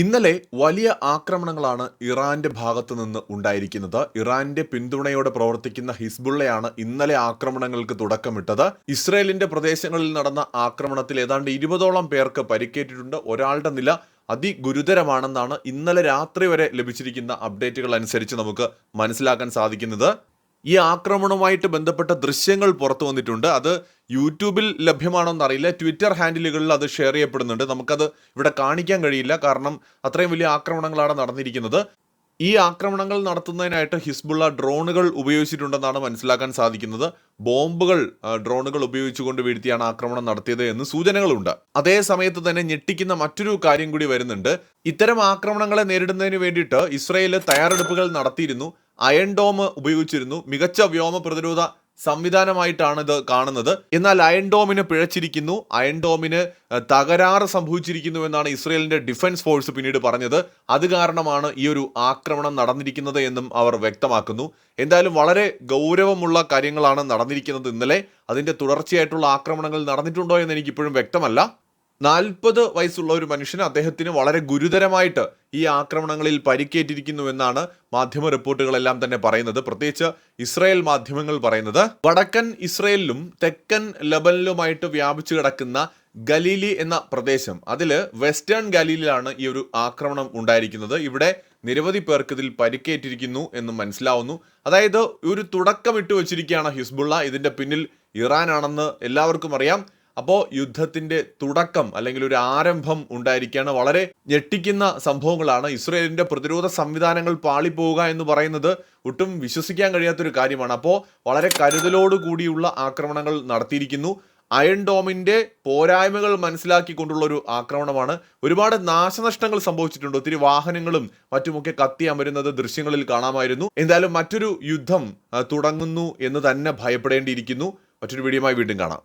ഇന്നലെ വലിയ ആക്രമണങ്ങളാണ് ഇറാന്റെ ഭാഗത്ത് നിന്ന് ഉണ്ടായിരിക്കുന്നത്. ഇറാന്റെ പിന്തുണയോടെ പ്രവർത്തിക്കുന്ന ഹിസ്ബുള്ളയാണ് ഇന്നലെ ആക്രമണങ്ങൾക്ക് തുടക്കമിട്ടത്. ഇസ്രയേലിന്റെ പ്രദേശങ്ങളിൽ നടന്ന ആക്രമണത്തിൽ ഏതാണ്ട് ഇരുപതോളം പേർക്ക് പരിക്കേറ്റിട്ടുണ്ട്. ഒരാളുടെ നില അതിഗുരുതരമാണെന്നാണ് ഇന്നലെ രാത്രി വരെ ലഭിച്ചിരിക്കുന്ന അപ്ഡേറ്റുകൾ അനുസരിച്ച് നമുക്ക് മനസ്സിലാക്കാൻ സാധിക്കുന്നത്. ഈ ആക്രമണവുമായിട്ട് ബന്ധപ്പെട്ട ദൃശ്യങ്ങൾ പുറത്തു വന്നിട്ടുണ്ട്. അത് യൂട്യൂബിൽ ലഭ്യമാണോ എന്നറിയില്ല ട്വിറ്റർ ഹാൻഡിലുകളിൽ അത് ഷെയർ ചെയ്യപ്പെടുന്നുണ്ട്. നമുക്കത് ഇവിടെ കാണിക്കാൻ കഴിയില്ല. കാരണം അത്രയും വലിയ ആക്രമണങ്ങളാണ് നടന്നിരിക്കുന്നത്. ഈ ആക്രമണങ്ങൾ നടത്തുന്നതിനായിട്ട് ഹിസ്ബുള്ള ഡ്രോണുകൾ ഉപയോഗിച്ചിട്ടുണ്ടെന്നാണ് മനസ്സിലാക്കാൻ സാധിക്കുന്നത്. ബോംബുകൾ ഡ്രോണുകൾ ഉപയോഗിച്ചുകൊണ്ട് വീഴ്ത്തിയാണ് ആക്രമണം നടത്തിയത് എന്ന് സൂചനകളുണ്ട്. അതേ സമയത്ത് തന്നെ ഞെട്ടിക്കുന്ന മറ്റൊരു കാര്യം കൂടി വരുന്നുണ്ട്. ഇത്തരം ആക്രമണങ്ങളെ നേരിടുന്നതിന് വേണ്ടിയിട്ട് ഇസ്രയേൽ തയ്യാറെടുപ്പുകൾ നടത്തിയിരുന്നു. അയൺ ഡോം ഉപയോഗിച്ചിരുന്നു. മികച്ച വ്യോമ പ്രതിരോധ സംവിധാനമായിട്ടാണ് ഇത് കാണുന്നത്. എന്നാൽ അയൺ ഡോമിന് പിഴച്ചിരിക്കുന്നു. അയൺ ഡോമിന് തകരാറ് സംഭവിച്ചിരിക്കുന്നു എന്നാണ് ഇസ്രയേലിന്റെ ഡിഫൻസ് ഫോഴ്സ് പിന്നീട് പറഞ്ഞത്. അത് കാരണമാണ് ഈ ഒരു ആക്രമണം നടന്നിരിക്കുന്നത് എന്നും അവർ വ്യക്തമാക്കുന്നു. എന്തായാലും വളരെ ഗൗരവമുള്ള കാര്യങ്ങളാണ് നടന്നിരിക്കുന്നത് ഇന്നലെ. അതിന്റെ തുടർച്ചയായിട്ടുള്ള ആക്രമണങ്ങൾ നടന്നിട്ടുണ്ടോ എന്ന് എനിക്കിപ്പോഴും വ്യക്തമല്ല. നാൽപ്പത് വയസ്സുള്ള ഒരു മനുഷ്യൻ അദ്ദേഹത്തിന് വളരെ ഗുരുതരമായിട്ട് ഈ ആക്രമണങ്ങളിൽ പരിക്കേറ്റിരിക്കുന്നുവെന്നാണ് മാധ്യമ റിപ്പോർട്ടുകളെല്ലാം തന്നെ പറയുന്നത്. പ്രത്യേകിച്ച് ഇസ്രായേൽ മാധ്യമങ്ങൾ പറയുന്നത്. വടക്കൻ ഇസ്രയേലിലും തെക്കൻ ലബനിലുമായിട്ട് വ്യാപിച്ചു കിടക്കുന്ന ഗലീലി എന്ന പ്രദേശം. അതിൽ വെസ്റ്റേൺ ഗലീലിലാണ് ഈ ഒരു ആക്രമണം ഉണ്ടായിരിക്കുന്നത്. ഇവിടെ നിരവധി പേർക്ക് ഇതിൽ പരിക്കേറ്റിരിക്കുന്നു എന്ന് മനസ്സിലാവുന്നു. അതായത് ഒരു തുടക്കമിട്ട് വെച്ചിരിക്കുകയാണ് ഹിസ്ബുള്ള. ഇതിന്റെ പിന്നിൽ ഇറാനാണെന്ന് എല്ലാവർക്കും അറിയാം. അപ്പോൾ യുദ്ധത്തിന്റെ തുടക്കം അല്ലെങ്കിൽ ഒരു ആരംഭം ഉണ്ടായിരിക്കുകയാണ് വളരെ ഞെട്ടിക്കുന്ന സംഭവങ്ങളാണ്. ഇസ്രയേലിന്റെ പ്രതിരോധ സംവിധാനങ്ങൾ പാളിപ്പോവുക എന്ന് പറയുന്നത് ഒട്ടും വിശ്വസിക്കാൻ കഴിയാത്തൊരു കാര്യമാണ്. അപ്പോൾ വളരെ കരുതലോടു കൂടിയുള്ള ആക്രമണങ്ങൾ നടത്തിയിരിക്കുന്നു. അയൺ ഡോമിന്റെ പോരായ്മകൾ മനസ്സിലാക്കിക്കൊണ്ടുള്ള ഒരു ആക്രമണമാണ്. ഒരുപാട് നാശനഷ്ടങ്ങൾ സംഭവിച്ചിട്ടുണ്ട്. ഒത്തിരി വാഹനങ്ങളും മറ്റുമൊക്കെ കത്തി അമരുന്നത് ദൃശ്യങ്ങളിൽ കാണാമായിരുന്നു. എന്തായാലും മറ്റൊരു യുദ്ധം തുടങ്ങുന്നു എന്ന് തന്നെ ഭയപ്പെടേണ്ടിയിരിക്കുന്നു. മറ്റൊരു വീഡിയോയുമായി വീണ്ടും കാണാം.